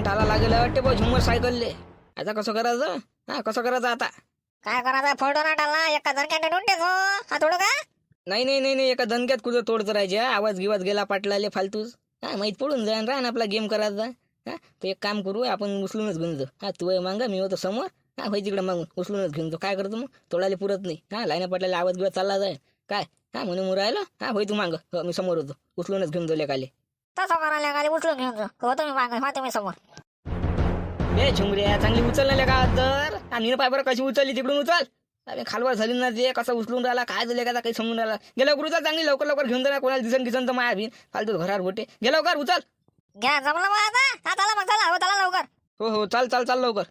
टाला लागेल वाटते बा झुमर सायकलले आता कसं करायचं? हा कसं करायचं आता? काय करायचं? फोटो ना टाळला एका दणक्याने ठेवून हो हा थोडं का? नाही नाही नाही नाही एका दणक्यात कुठं तोड करायचे हा? आवाज गिवाज गेला पाटलाले फालतूच. हा माहीत पडून जाईन राह आपला गेम करायचा. हा तर एक काम करू आपण उचलूनच घेऊन जाऊ. हा तू मांगा मी होतो समोर. हा होय तिकडे मागून उचलूनच घेऊन जाऊ. काय करतो मग? तोडायला पुरत नाही. हा लाईना पाटलाला आवाज गिवाज चालला जाय काय? हा म्हणून मग राहिलं. हा होय तू मांग. हो, मी समोर होतो. उचलूनच घेऊन जाऊ लेकाले. तसं करायला उचलून घेऊन जा हो तुम्ही मागे हा तुम्ही समोर. बे झुमऱ्या चांगली उचलले का तर आणि पाय बरं कशी उचलली तिकडून उचल. अरे खालवर झाली ना ते कसं उचलून राहिला काय झालं का काही समजून राहिला. गेला गुरु उचल चांगली लवकर लवकर घेऊन जा कोणाला दिसन दिसन तर माया भिन फालतू घरावर गोटे गेला लवकर उचल. घ्या जमलं मग आता. हा चला मग चला हो चला लवकर. हो हो चाल चाल चाल लवकर.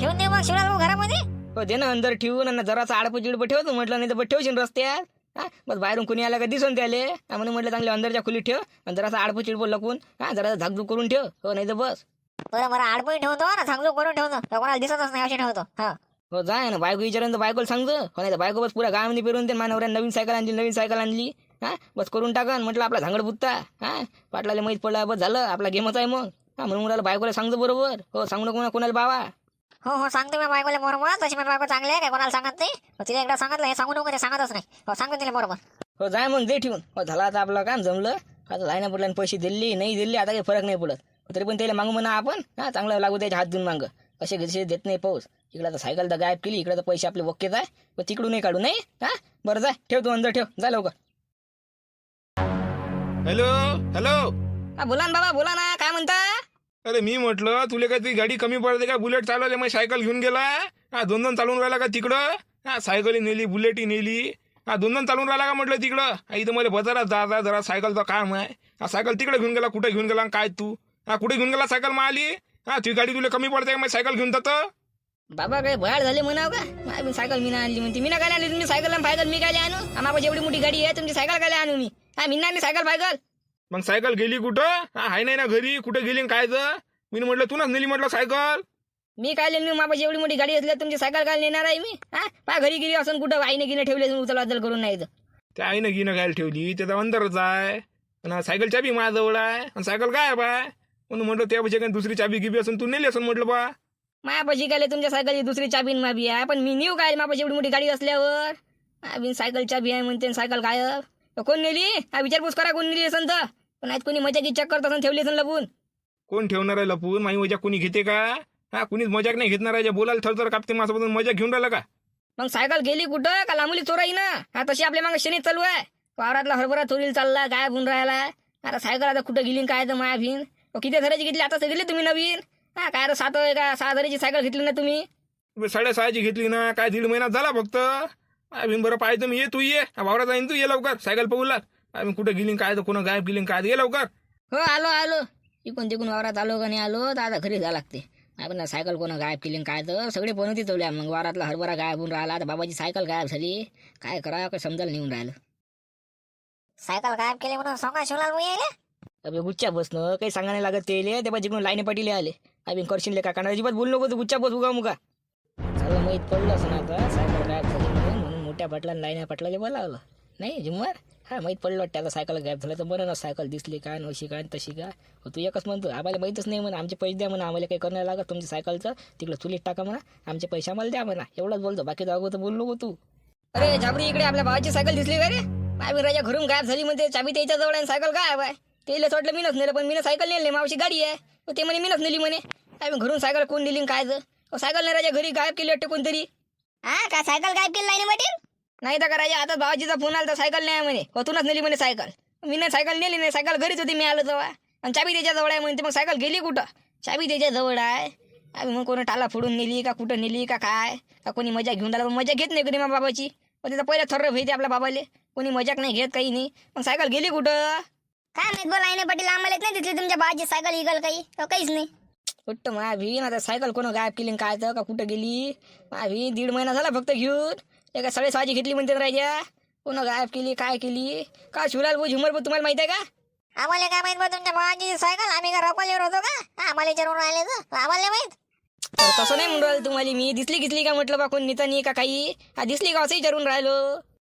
ठेवून दे मग शिवलाल भाऊ घरामध्ये. हो दे ना अंदर ठेवून आणि जरासा आडप चिडप ठेवतो म्हटलं नाही तर ठेवशील रस्त्यात. हा बस बाहेरून कोणी आला का दिसून त्याले? हा म्हणून म्हटलं चांगले अंदरच्या खोलीत ठेव आणि जरासा आडप चिडप लपून हा जरा झाकझूक करून ठेव हो नाही तर बस. बरं बरं आडपणी ठेवतो ना चांगलं करून ठेवतो. तर कोणाला दिसतच नाही असे ठेवतो हा. हो जाय ना बायको विचारून बायकोला सांगतो हो नाही तर बायको बस पुऱ्या गावामध्ये फिरून ते मानवऱ्या नवीन सायकल आणली नवीन सायकल आणली. हा बस करून टाकन म्हटलं आपला झांगड बुत्ता हा पाटलाला माहीत पडला बस झालं आपला गेमच आहे मग. हा म्हणून मुलाला बायकोला सांगतो बरोबर. हो सांगू नको कोणाला बावा हो हो सांगतो मी बायकोला बरोबर. तशी माझी बायको चांगली आहे काय कोणाला सांगत नाही? हो, तिला एकदा सांगितलं हे सांगू नको ते सांगतच नाही. हो सांगतो तिला बरोबर. हो जाय मग दे ठेवून. हो झाला आता आपलं काम जमलं. आता लाईना पडल्याने पैसे दिले नाही दिले आता काही फरक नाही पडत. तरी पण त्याला मागू म्हणा आपण. हा चांगलं लागू त्याच्या हात देऊन मांग. कसे कसे देत नाही पाऊस. इकडे तर सायकल तर गायब केली इकडे तर पैसे आपले वक्केत आहे. पण तिकडून नाही काढू नाही? हा बरं जाय ठेव तू अंदर ठेव. जा लवकर. Hello hello. हा बोला ना बाबा बोला ना. काय म्हणता अरे मी म्हटलं तुला काय ती गाडी कमी पडते का? बुलेट चालवले मग सायकल घेऊन गेला? हा दोन दोन चालून राहिला का तिकडं? हा सायकली नेली बुलेटही नेली. हा दोन दोन चालून राहिला का म्हटलं तिकडं? हा, इथं मला बाजारात जाता जरा सायकलचं काम आहे. हा सायकल तिकडे घेऊन गेला कुठे घेऊन गेला काय तू? हा कुठे घेऊन गेला सायकल मग आली हा ती गाडी तुला कमी पडते का? मग सायकल घेऊन जातं? बाबा काय भयाड झाले म्हणाव का? माझी सायकल मी आणली म्हणते. मी ना काय आणली? तुम्ही सायकल आणि फायकल मी काय आणू? आम्हाला एवढी मोठी गाडी आहे तुमची सायकल काय आणू मी? हा मी नाही सायकल फायकल मग सायकल गेली कुठं? हा हाय नाही ना घरी. कुठे गेली आणि कायचं मी म्हटलं तू ना नेली म्हटलं सायकल. मी काय नेली माझी एवढी मोठी गाडी असल्या तुमची सायकल काय नेणार आहे मी? हा? पा घरी गेली असं कुठं आईने गिने ठेवले उचल वाचल करून नाही तर. त्या आईनं गिनं घ्यायला ठेवली त्याचा अंदरच आहे. आणि सायकल चाबी माझ्याजवळ आहे. आणि सायकल काय बाय? म्हणून म्हटलं त्यापेक्षा काही दुसरी चाबी गिबी असून तू नेली असून म्हटलं बा. मायापाशी काय तुमच्या सायकलची दुसरी चाबीन माबी आहे. पण मी नेऊ काय मापाशी एवढी मोठी गाडी असल्यावर? बिन सायकल चाबी आहे म्हणते आणि सायकल गायब. कोण नेली? हा विचारपूस करा कोण नेली असन तर पण आज कोणी मजाची चेक करत असन ठेवली असन लपून. कोण ठेवणार आहे लपून? माई मजा कोणी घेते का? हा कुणीच मजाक नाही घेतणार आहे. जे बोलायला थरथर कापते माझ्यापासून मजा घेऊन राहिला का? मग सायकल गेली कुठं? का लांबली चोराई ना? हा तशी आपल्या मागे शनी चालू आहे. वावरातला हरभरा चोरीला चालला गायब होऊन राहिला. आता सायकल आता कुठं गेली न काय तर माया भिन. किती हजाराची घेतली? आता घेतली तुम्ही नवीन. हा काय रे सात का सहा हजाराची सायकल घेतली ना तुम्ही? साडेसहाची घेतली ना? काय दीड महिना झाला फक्त? आम्ही बरं पाहिजे मी ये तू ये. वावरात जाईन तू ये लवकर. सायकल पाहूला आम्ही कुठं गेली न काय तर कोणा गायब गेली न काय ये लवकर. हो आलो आलो. इकून तिकून वावरात आलो का नाही आलो तर आता घरी जा लागते. आपण सायकल कोणा गायब केली न काय तर. सगळे बनवते चवल्या मग वावरातला हरभरा गायब होऊन राहिला तर बाबाची सायकल गायब झाली. काय करा काय समजायला नेऊन राहिलं. सायकल गायब केली म्हणून सांगा शिवलाल भाऊ यायले? अबे गुच्च्या बसणं काही सांगा नाही लागत ते. ते जिकडून लाईने पाटील आले. अबे करशील का काना अजिबात बोलू नको तू गुच्च्या बस उगा मुगा. सगळं माहीत पडलं असं आता. सायकल गायब मोठ्या पाटलाने लाईने पाटलाले बोलावलं. नाही जिम्मर हा माहीत पडलं वाटतं आता सायकल गायब झालं तर बरं ना सायकल दिसली काय नशी अशी काय तशी काय हो, तू एकच म्हणतो आम्हाला माहीतच नाही म्हणा आमचे पैसे द्या म्हणा आम्हाला काही करायला लागत तुमच्या सायकलचं तिकडं चुलीत टाका म्हणा आमचे पैसे आम्हाला द्या म्हणा एवढंच बोलतो बाकी जागो तर बोललो गो तू. अरे झाबरी इकडे आपल्या भावाची सायकल दिसली का रे बाबी राजा घरून गायब झाली म्हणजे चाबी त्याच्याजवळ आहे सायकल गायब आहे. त्याला वाटलं मीनच नेलं पण मीनं सायकल नेली मावशी गाडी आहे. हो, ते म्हणे मीनच नेली म्हणे. आम्ही घरून सायकल कोण दिली काय हो, सायकल नाही राजा घरी गायब केली वाटते कोणतरी. हा काय सायकल गायब केली नाही मटेल नाही तर का राजा आता भावाजीचा फोन आला तर सायकल नाही आहे म्हणे. होतूनच नेली म्हणे सायकल. मी नाही सायकल नेली नाही. सायकल घरीच होती मी आलो तेव्हा. आणि चाबी त्याच्याजवळ आहे म्हणते मग सायकल गेली कुठं? चाबी त्याच्याजवळ आहे. आम्ही मग कोणी टाला फोडून नेली का कुठं नेली का काय? का कोणी मजा घेऊन आला? मजा घेत नाही कधी मग बाबाची. पण तिथं पहिलं थर्र भेटते आपल्या बाबाले. कोणी मजाक नाही घेत काही नाही. मग सायकल गेली कुठं? काय माहीत बोला नाही पटेल आम्हाला नाही दिसली तुमच्या बाजी सायकल इगल काही. अहो, काहीच नाही. कुठं माझ्या भीन आता सायकल कोण गायब केली काय तर का कुठं गेली? भीन दीड महिना झाला फक्त घेऊन. एका साडेसहाची घेतली म्हणते राजा? कोण गायब केली काय केली? का शिवलाल भाऊ झुमर भाऊ तुम्हाला माहिती आहे का? आम्हाला काय माहीत बा तुमच्या बाबाची सायकल आम्ही का रपालीवर होतो का? आम्हाला विचारून राहिले तर आम्हाला माहीत? तर तसं नाही म्हणून राहिलं तुम्हाला मी. दिसली गिसली का म्हटलं बा कोण नेता नाही का काही? हा दिसली का असं विचारून राहिलो?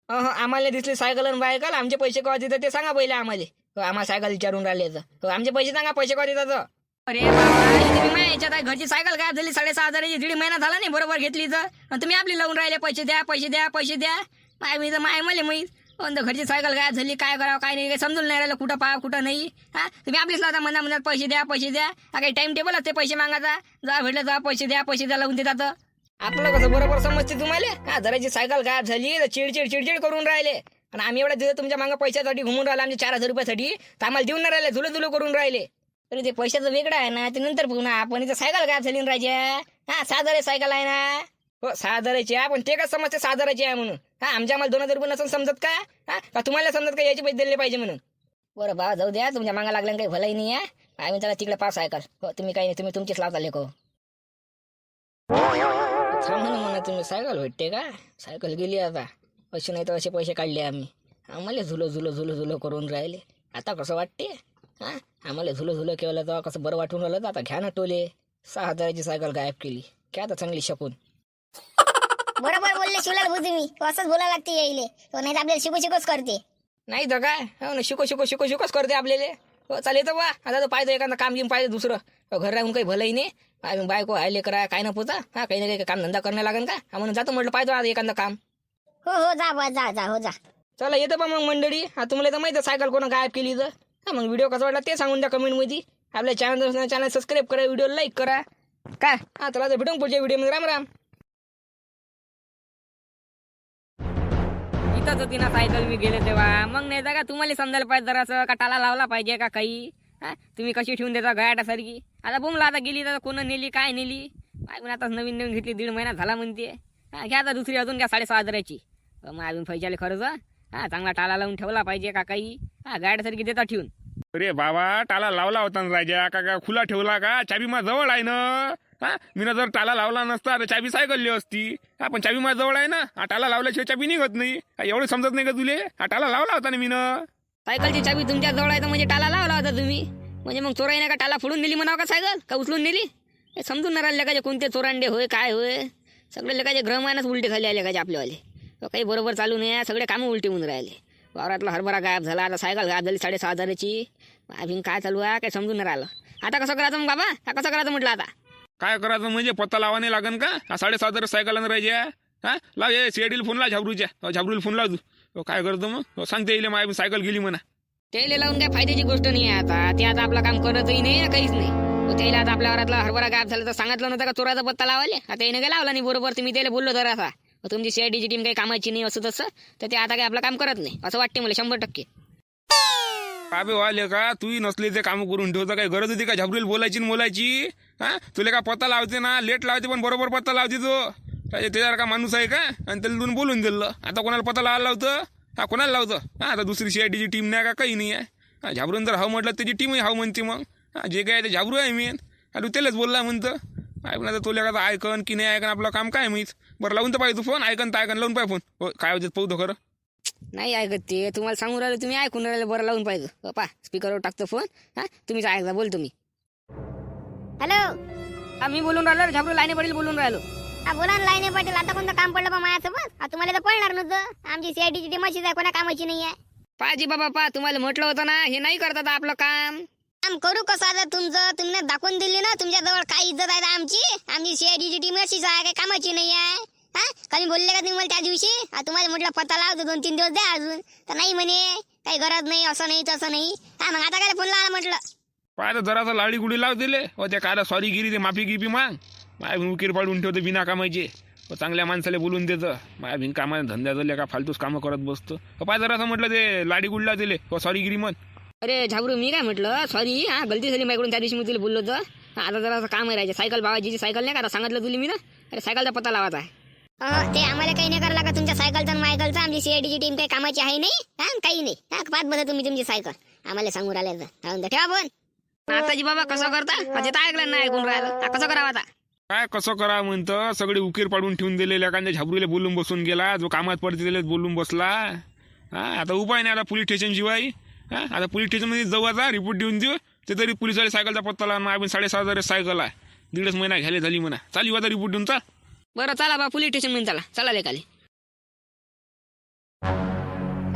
अहो आम्हाला दिसले सायकल आणि बायकल. आमचे पैसे केव्हा देतात ते सांगा पहिले आम्हाला. हो, आम्हाला सायकल विचारून राहिले तर हो, आमचे पैसे सांगा पैसे केव्हा देतात. अरे बाबा याच्यात आहे. घरची सायकल काय झाली साडेसहा हजाराची दीड महिना झाला नाही बरोबर घेतली तर. तुम्ही आपली लावून राहिले पैसे द्या पैसे द्या पैसे द्या. माय मी तर माय मला मी. पण तर घरची सायकल काय झाली काय करावं काय नाही काही समजून नाही राहिलं कुठं पाहा कुठं नाही. हा? तुम्ही आपलीच लावता म्हणा म्हणत पैसे द्या पैसे द्या. हा काही टाइम टेबल असते पैसे मागायचा. जा भेटलं जा पैसे द्या पैसे द्या लावून देतात. आपलं कसं बरोबर समजते तुम्हाला? हा जराची सायकल गायब झाली तर चिडचिड चिडचिड करून राहिले. आणि आम्ही एवढ्या दिवस तुमच्या मागं पैशासाठी घुमून राहिला आमच्या चार हजार रुपयासाठी. तर आम्हाला देऊन नाही राहिले झुलं झुलं करून राहिले. तरी ते पैशाचं वेगळं आहे ना ते नंतर पुन्हा आपण इथं सायकल गायब झाली ना राजा. हा सहा हजाराची सायकल आहे ना. हो सहा हजाराची आहे. पण ते का समजते सहा हजाराची आहे म्हणून? हा आमच्या आम्हाला दोन हजार रुपये नसून समजत का? हा का तुम्हाला समजत का याचे पैसे दिले पाहिजे म्हणून? बरं बा जाऊ द्या. तुमच्या मागा लागल्या काही भलाही नाही आहे. आम्ही त्याला तिकडे पास सायकल. हो तुम्ही काही नाही तुम्ही तुमचीच लावता लेखो थांब म्हणा तुम्ही सायकल भेटते का? सायकल गेली आता. असे नाही तर असे पैसे काढले आम्ही. आम्हाला झुलो झुलो झुलो झुलो करून राहिले. आता कसं वाटते? हा? आम्हाला झुलो झुलो केलं तर कसं बरं वाटून राहिलं तर आता घ्या ना टोले. सहा हजाराची सायकल गायब केली. काय आता चांगली शकून. बरोबर बोलले शिवलाल भाऊ तुम्ही असंच बोलायला लागते यायले. तो नाही तर आपल्याला शिकू शिकूच करते. नाही तर काय? हो ना शिको शिको शिको शिकोच करते आपल्याला. हो चालेल तर वा. आता तर पाहिजे एखादं काम घेऊन पाहिजे दुसरं. हो, घर राहून काही भलंही नाही. आम्ही बायको आले करा काय ना पोचा हा काही ना काही काम धंदा करणं लागेल का? हा म्हणून जातो म्हटलं पाहिजे आता एखादं काम. हो हो जा बा जा जा हो जा. चला येतं बा मग मंडळी. हा तुम्हाला तर माहिती सायकल कोणा गायब केली तर हा मग व्हिडिओ कसा वाटला ते सांगून द्या कमेंटमध्ये आपल्या चॅनल चॅनल सबस्क्राईब करा व्हिडिओ लाईक करा. काय? हा चला तर भेटून पुढच्या व्हिडिओमध्ये राम राम. इथंच होती ना सायकल मी गेले तेव्हा. मग नाही का तुम्हाला समजायला पाहिजे जरासं का टाला लावला पाहिजे का काही? हा तुम्ही कशी ठेवून देता गयाटासारखी आता बुमला आता गेली तर कोण नेली काय नेली? काय पण आता नवीन नवीन घेतली दीड महिना झाला म्हणते. हा घ्या आता दुसरी अजून घ्या साडेसहा हजाराची. मग अजून पैशाले खरंच. हा चांगला टाला लावून ठेवला पाहिजे का काही? हा गाड्यासारखी देता ठेवून. अरे बाबा टाला लावला होता ना राजा. का का खुला ठेवला का? चाबी मा जवळ आहे ना. हा? मी जर टाला लावला नसता तर चाबी सायकलली असती. हा पण चाबी मा जवळ आहे ना. हा टाला लावल्याशिवाय चाबी निघत नाही. हा, एवढं समजत नाही का तुले? हा टाला लावला होता ना मी सायकलची चाबी तुमच्या जवळ आहे तर म्हणजे टाला लावला होता तुम्ही. म्हणजे मग चोराईने का टाला फोडून नेली म्हणावं का सायकल? का उचलून नेली हे समजून नाही राहिले का कोणते चोरांडे होय काय होय? सगळे लेखाचे ग्रहमानच उलटे खाली आले का आपल्यावाले? हो, काही बरोबर चालू नाही सगळे कामं उलटे होऊन राहिले. वावरातला हरभरा गायब झाला आता सायकल गायब झाली साडेसहा हजाराची. अजून काय चालू आहे? काय समजून नाही राहिलं. आता कसं करायचं मग बाबा? हा कसं करायचं म्हटलं आता? काय करायचं म्हणजे पत्ता लावा नाही लागन का? हा साडेसात हजार सायकल राजा हा? लाव ये सीआयडीला फोन लाव झाबरूच्या. हो, झाबरूला फोन लाव तू. हो, काय करतो मग? हो, सांगते येईल माझी सायकल गेली म्हणा. त्याला लावून काय फायद्याची गोष्ट नाही आहे आता. ते आता आपलं काम करतही नाही काहीच नाही. त्याला आता आपल्या घरातला हरभरा गायब झाला तर सांगितलं नव्हतं का चोराचा पत्ता लावाले आता याने काय लावला नाही? बरोबर तुम्ही त्याला बोललो तर असा मग तुमची सीआयडीची टीम काही कामाची नाही असं तसं तर ते आता काही आपलं काम करत नाही. असं वाटते मला शंभर टक्के. काबे वाले का? तूही नसले ते काम करून ठेवता काही गरज होती का झाबरील बोलायची न बोलायची? हा? तुला का पत्ता लावते ना? लेट लावते पण बरोबर पत्ता लावते तो. त्याच्यासारखा त्याच्यावर का माणूस आहे का? आणि त्याला दोन बोलून दिलं. आता कोणाला पत्ता लावायला लावतं? हा कोणाला लावतं? हा आता दुसरी सीआयडीची टीम नाही का? काही नाही आहे. हा झाबरून जर हाव म्हटलं त्याची टीमही हाव म्हणते मग. हा जे काय ते झाबरू आहे मेन अरे त्यालाच बोलला म्हणतं. ऐकून आता तुला का ऐकन की नाही ऐकन आपलं काम काय माहीत? बरं लावून तर पाहिजे तू फोन ऐकन तर ऐकन लावून पाहिजे फोन. हो काय होते पाहू खरं. नाही ऐकत ते. तुम्हाला सांगून राहिलं तुम्ही ऐकून राहिले बरं लावून पाहिजे पा स्पीकरवर टाकतो फोन. हा तुम्हीच ऐकता बोल तुम्ही हॅलो. आम्ही बोलून राहिलो झाबरू लाईने पडेल बोलून राहिलो. हा बोला ना लाईने पाटील आता कोणतं काम पडलं बा माझ्यासोबत हा तुम्हाला तर पडणार नव्हतं. आमची सीआयडीची टीम अशीच आहे कोणा कामाची नाही आहे पाजी बाबा पा तुम्हाला म्हटलं होतं ना हे नाही करतात आपलं काम. काम करू कसं आता तुमचं? तुम्ही दाखवून दिली ना तुमच्या जवळ काय इज्जत आहे आमची? आमची सीआयडीची टीम अशीच आहे काही कामाची नाही आहे. हा? कमी बोलले का तुम्ही मला त्या दिवशी? तुम्हाला म्हटलं पत्ता लावतो दोन तीन दिवस द्या अजून. तर नाही म्हणे काही गरज नाही असं नाही तसं नाही. हा मग आता काय फोन लावला म्हटलं? पाहिलं जरासा लाडी गुडी लाव दिले. व त्या काय सॉरी गिरी ते माफी गिफी माग. माय उकीर पाडून ठेवतो बिना कामाचे. व चांगल्या माणसाला बोलून देतं. माया बिन कामा धंद्या झाल्या का फालतूच कामं करत बसतो. हो, पाय जरासं म्हटलं ते लाडी गुडला दिले. व सॉरी गिरी म्हण. अरे झाबरू मी काय म्हटलं? सॉरी हा गलती झाली माझ्याकडून त्या दिवशी मी तुला बोललो होतं. आता जरा असं काम आहे राहायचं. सायकल बाबाजीची सायकल नाही का? सांगितलं तुला मी ना? अरे सायकलचा पत्ता लावायचा आहे. ते आम्हाला काही नाही करायला का तुमच्या सायकलचा आणि मायकलचा आमची सीआयडीची टीम काही कामाची आहे नाही? हा काही नाही. हा पाच बघा तुम्ही तुमची सायकल आम्हाला सांगू राहिले. ठेवा फोन आताजी बाबा कसं करता? तर ऐकलं नाही ऐकून राहिलं. कसं करावं आता? काय कसं करा म्हणतं? सगळे उकीर पाडून ठेवून दिलेले एखाद्या झाबरूला बोलून बसून गेला. जो कामात पडते बोलून बसला. हा आता उपाय नाही आला पोलीस स्टेशन शिवाय. हा? आता पोलीस स्टेशनमध्ये जाऊ आता रिपोर्ट देऊन देऊ. ते तरी पोलिसवाले सायकलचा पत्ता लावून आपण साडेसहा हजार सायकल आहे. दीडच महिना घ्यायला झाली म्हणा. चालू आता रिपोर्ट देऊन चाल. बरं चला बा पोलीस स्टेशनमध्ये चला. चला लेखाले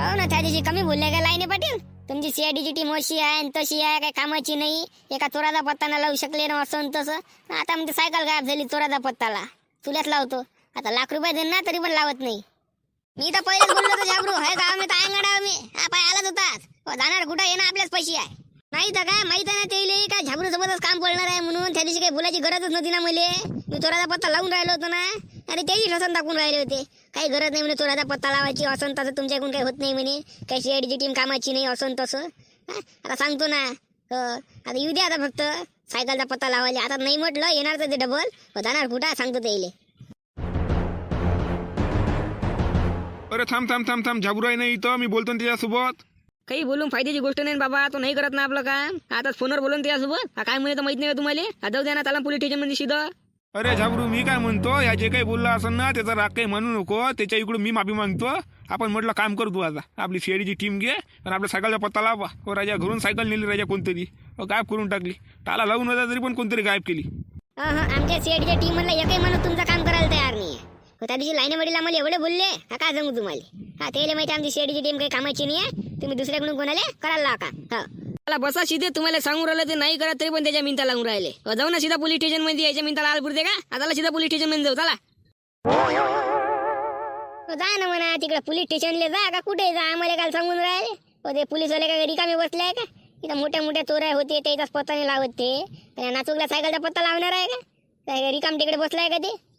हो ना त्या दिवशी कमी बोलले का लाईने पाटील? तुमची सीआयडीची टीम अशी आहे आणि तशी आहे काय कामाची नाही. एका चोराचा पत्ता ना लावू शकले ना असं आणि तसं. आता म्हणजे सायकल गायब झाली चोराचा पत्ताला. तुल्याच लावतो. आता लाख रुपये देईन ना तरी पण लावत नाही. मी तर पहिलेच बोललो होतो झाबरू हाय गाव मी तर अंगडा मी. हा पाय आलाच होताच. हो, जाणार कुठं? येणं आपल्याच पैसे आहे. नाही तर काय माहीत आहे ना ते काय झाबरू सोबतच काम पडणार आहे म्हणून त्या दिवशी काही बोलायची गरजच नव्हती ना मले. मी चोराचा पत्ता लावून राहिलो होतो ना. अरे तेही ठसन दाखवून राहिले होते. काही गरज नाही म्हणे चोराचा पत्ता लावायची असं तसं तुमच्याकडून काही होत नाही म्हणे. काही सीआयडीची टीम कामाची नाही असं तसं. आता सांगतो ना. हो, आता येऊ द्या आता फक्त. सायकलचा पत्ता लावायला. आता नाही म्हटलं येणार तर ते डबल हो, जाणार कुठं? सांगतो ते इले. अरे थांब थांब थांब थांब. झाबुराय नाही इथं? मी बोलतो त्याच्यासोबत. काही बोलून फायद्याची गोष्ट नाही ना बाबा तो नाही करत ना आपलं काम. आता फोनवर बोलून त्यासोबत काय म्हणे तर माहीत नाही तुम्हाला? जाऊ द्या ना त्याला पोलीस स्टेशनमध्ये शिदा. अरे झाबरू मी काय म्हणतो या जे काही बोलला असेल ना त्याचा राग काही म्हणू नको. त्याच्या इकडून मी माफी मागतो. आपण म्हटलं काम कर तू आता. आपली शेरीची टीम घे आणि आपल्या सायकलचा पत्ता लावा. हो राजा घरून सायकल नेली राजा कोणतरी. गायब करून टाकली. टाला लावून होता तरी पण कोणतरी गायब केली. हा हा आमच्या सीआयडीच्या टीम मधला एकही माणूस तुमचं काम करायला तयार नाही त्या दिवशी लाईन वडील आम्हाला एवढे बोलले हा काय सांगू तुम्हाला? हा त्याला माहिती आमची सीआयडीची टीम काही कामाची नाही आहे. तुम्ही दुसऱ्याकडून कोणाला करायला लावा का? हो. मला बसा शिदे तुम्हाला सांगून राहिलं ते नाही करत तरी पण त्याच्या मिनता लागून राहिले. अ, जाऊ ना सीधा पोलीस स्टेशनमध्ये याच्या मिनताला आल पुरते का? आता सीधा पोलीस स्टेशनमध्ये जाऊ चला. हो, जा ना म्हणा तिकडे पोलीस स्टेशनला जा का कुठे जा? आम्हाला काल सांगून राहिले. हो ते पोलीसवाले काय रिकामे बसले आहे का? इथं मोठ्या मोठ्या चोऱ्या होते त्याचाच पत्ता नाही लावत. ते नाचुकला सायकलचा पत्ता लावणार आहे का? रिकाम तिकडे बसलाय का ते?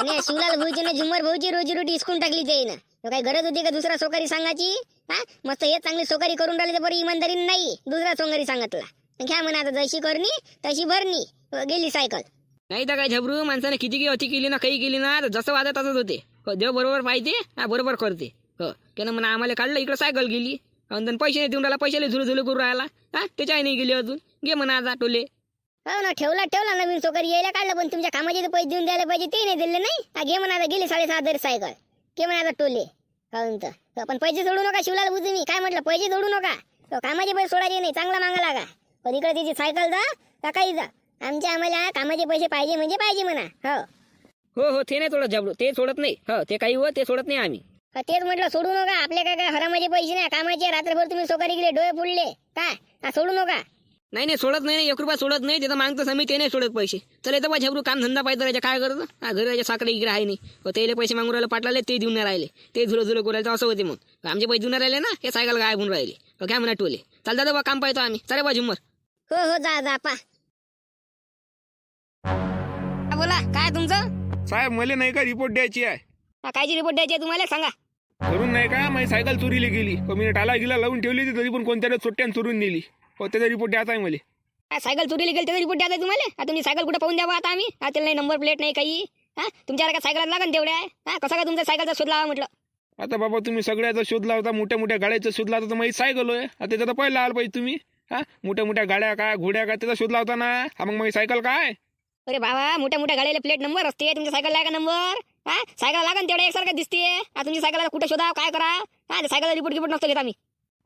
आणि या शिवलाल भाऊची झुमर भाऊची रोजी रोटी हिसकून टाकली ते ना काही गरज होती का दुसरा सोकारी सांगायची? हा? मस्त हे चांगली सोकारी करून राहिली तर बरं इमानदारी नाही दुसरा सोंगारी सांगितला. घ्या म्हणा आता जशी करणी तशी भरणी गेली सायकल. नाही तर काय झबरू माणसाने किती काही अति केली ना काही केली ना तर जसं वाजत तसंच होते. हो देव बरोबर पाहिजे हा बरोबर करते. हो त्यानं म्हणा आम्हाला काढलं इकडं सायकल गेली. आणि पैसे नाही देऊन राहिला पैशाला झुलू झुलू करून राहिला. हा त्याच्याही नाही गेली अजून. घे म्हणा आता टोले. हो ना ठेवला ठेवला नवीन सोकारी यायला काढलं पण तुमच्या कामाचे पैसे देऊन द्यायला पाहिजे ते नाही दिले नाही. घे म्हणा आता गेली साडेसहा हजार सायकल. घे म्हणा आता टोले. हो तर. पण पैसे सोडू नका शिवलाल बुजू मी. काय म्हटलं पैसे सोडू नका. कामाचे पैसे सोडायचे नाही चांगला मागा लागा. पण इकडे तिची सायकल जा का काही जा. आमच्या आम्हाला कामाचे पैसे पाहिजे म्हणजे पाहिजे म्हणा. हो. हो हो ते नाही सोडत झबरू ते सोडत नाही. हो ते काही हो ते सोडत नाही आम्ही. तेच म्हटलं सोडू नका. आपल्या काय काय हरामाचे पैसे नाही. कामाचे रात्रभर तुम्ही सोकारी गेले डोळे फुडले काय सोडू नका. नाही नाही सोडत नाही नाही, एक रुपया सोडत नाही तिथं मागतं समी ते नाही सोडत पैसे. चल येतं बा झबरू काम धंदा पाहिजे राजा काय करत? हा घरी राजा साकडे इकडे आहे नाही. हो त्याला पैसे मागून राहिले पाटलाले ते देऊन नाही राहिले. ते झुलं झुलं करायचं असं होते मग. आमचे पैसे देऊन राहिले ना हे सायकल गायब होऊन राहिले. हो काय म्हणा टोले. चाल दादा बा काम पाहतो आम्ही. चले बा झुमर हो हो जा जा पा. हा, बोला काय तुमचं? साहेब मला नाही का रिपोर्ट द्यायची आहे? हा, कायची रिपोर्ट द्यायची आहे तुम्हाला? सांगा. घरून नाही का? माझी सायकल चोरीला गेली. हो मी टाला गिला लावून ठेवली तरी पण कोणत्या सुट्ट्यानं चोरून नेली. हो त्याचा रिपोर्ट द्यायचा आहे मला. हा, सायकल चोरीला गेली त्याचा रिपोर्ट द्यायचा तुम्हाला हा तुम्ही सायकल कुठं पाहून द्यावा आता आम्ही? हा त्याला नाही नंबर प्लेट नाही काही. हा तुमच्याला का सायकल लागन तेवढ्या? आहे हा कसा का तुमच्या सायकलचा शोध लावा म्हटलं? आता बाबा तुम्ही सगळ्याचा शोध लावता मोठ्या मोठ्या गाड्याचा शोध लावता तर माझी सायकल आहे आता त्याचा पहिला आला पाहिजे तुम्ही. हा मोठ्या मोठ्या गाड्या काय घोड्या काय त्याचा शोध लावता ना हा मग माझी सायकल काय? अरे बाबा मोठ्या मोठ्या गाडीला प्लेट नंबर असते तुमच्या सायकल का नंबर हा सायकल लागन तेवढ्या एकसारखं दिसते हा तुमची सायकल कुठं शोधा काय करा हा सायकल रिपोर्ट रिपोर्ट नसतो घेत आम्ही.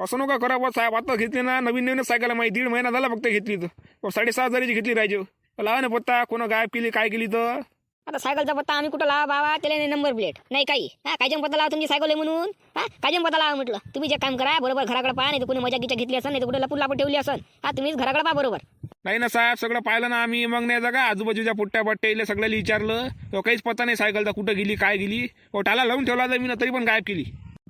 असं नका करा बा साहेब आता घेतली ना नवीन नवीनच सायकल आहे माझी दीड महिना झाला फक्त घेतली तर साडेसहा हजाराची घेतली राहिजे. लावा ना पत्ता कोणा गायब केली काय केली तर आता सायकलचा पत्ता आम्ही कुठं लावा बाबा? त्याला नाही नंबर प्लेट नाही काही. हा कायच्या पत्ता लावा तुमची सायकल आहे म्हणून? हा कायच्या पत्ता लावा म्हटलं? तुम्ही जे काम करा बरोबर घराकडे पहा नाही तर कोणी मजा गिचा घेतली असेल नाही तर कुठे लपून लापून ठेवली असेल. हा तुम्हीच घराकडे पहा बरोबर. नाही ना साहेब सगळं पाहिलं ना आम्ही. मग नाही का आजूबाजूच्या पुट्ट्या पट्ट्या सगळ्याला विचारलं. तो काहीच पत्ता नाही सायकलचा कुठं गेली काय गेली. टाला लावून ठेवला तर मी ना तरी पण गायब केली.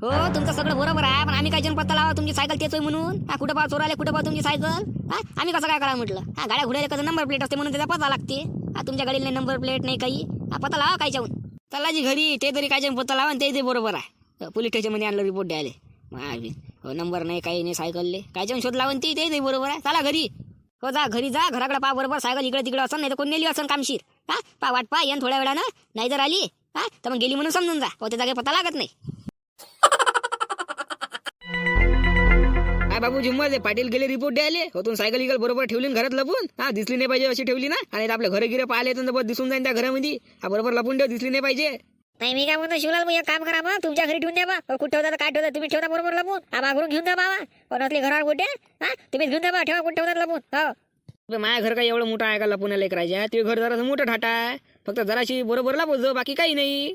हो तुमचं सगळं बरोबर आहे पण आम्ही काय जण पत्ता लावा तुमची सायकल तेच होय म्हणून? हा कुठं पहा चोराले कुठं पाव तुमची सायकल? हा आम्ही कसं काय करा म्हटलं? हा गाड्या घोड्याला कसं नंबर प्लेट असते म्हणून त्याचा पत्ता लागते. हा तुमच्या गाडीला नंबर प्लेट नाही काही. हा पत्ता लावा काय जाऊन. चला जी घरी ते तरी काय पत्ता लावा आणि ते ते बरोबर आहे. हो, पोलीस स्टेशनमध्ये आणलं रिपोर्ट द्यायला. हो नंबर नाही काही नाही सायकलले काय जाऊन शोध लावून ते ते बरोबर आहे. चला घरी. हो जा घरी जा घराकडे पा बरोबर सायकल इकडे तिकडे असं नाही तर कोण नेली असं कामशीर. हा पा वाट पा येन थोड्या वेळानं नाही जर आली. हा तर मग गेली म्हणून समजून जा. हो त्याचा काही पत्ता लागत नाही. काय बाबू जिम्मल ते पाटील गेले रिपोर्ट द्यायले. होतून सायकल इकल बरोबर ठेवली घरात लपून. हा दिसली नाही पाहिजे अशी ठेवली ना. आणि आपल्या घरे गिरे पाहिले तर बस दिसून जाईन त्या घरामध्ये. हा बरोबर लपून ठेव दिसली नाही पाहिजे. नाही मी काय म्हणतो शिवलाल एक काम करा बा तुमच्या घरी ठेवून द्या बा. कुठं ठेवता तर काय ठेवता तुम्ही ठेवता बरोबर लपून. हा मागून घेऊन द्या बाबा. कोणातली घरावर कुठे हा तुम्ही घेऊन द्या बा. ठेवा कुठे ठेवतात लपून. हो. माझ्या घर काय एवढं मोठं आहे का लपून लेकरायच्या ते घर जरासं मोठं ठाटा आहे. फक्त जराशी बरोबर लपो जो बाकी काही नाही.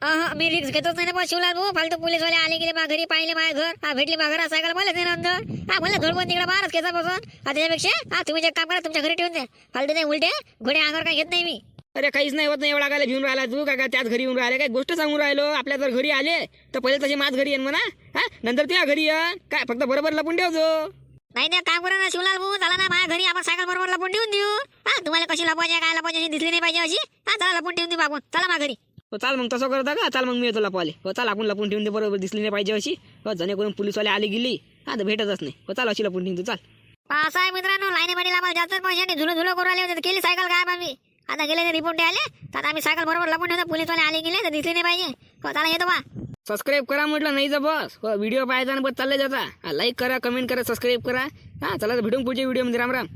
अहं, मी रिक्स घेतच नाही ना बा शिवलाल भाऊ फालतू पोलीसवाले आले गेले मा घरी पाहिले माझ्या घर. हा भेटली मा घरा सायकल मला नाही नंतर हा मला धडबन तिकडे बाहेरच केसा बसून. हा त्याच्यापेक्षा हा तुम्ही जे काम करा तुमच्या घरी ठेवून द्या. फालतू नाही उलटे घोडे अंगावर काय घेत नाही मी. अरे काहीच नाही होत नाही एवढा काय भिवून राहिला तू? का काय त्याच घरी येऊन राहिले? काय गोष्ट सांगून राहिलो. आपल्या जर घरी आले तर पहिले तसे माझ घरी येईन म्हणा. हा? नंतर त्या घरी ये. काय फक्त बरोबर लपून ठेवतो नाही त्या काम करा ना शिवलाल भाऊ चला ना माझ्या घरी आपण सायकल बरोबर लपून ठेवून देऊ. हा तुम्हाला कशी लपवायची आहे, काय लपवायची अशी दिसली नाही पाहिजे अशी? हा चला लपून ठेवून देऊ आपण. चला माझ्या घरी. हो चाल मग तसं करता का? चाल मग मी येतो लपवाले. हो चाल आपण लपून ठेवून दे बरोबर दिसली नाही पाहिजे अशी. हो जणे करून पोलीसवाले आले गेली. हा तर भेटतच नाही. हो चाल अशी लपून ठेवून दे चाल. असं आहे मित्रांनो लाईनी मध्ये आम्हाला जास्त पैशाने झुलो झुलो करू आले होते केली सायकल काय आम्ही. आता गेले ते रिपोर्ट आले तर आता आम्ही सायकल बरोबर लपून ठेवतो पोलीसवाले आले गेले तर दिसली नाही पाहिजे. हो चला येतो बा सबस्क्राईब करा म्हटलं नाही तर बस. हो व्हिडिओ पाहायचा ना बस चालले जाता लाईक करा कमेंट करा सबस्क्राईब करा. हा चला तर भेटून पुढच्या व्हिडिओमध्ये राम राम.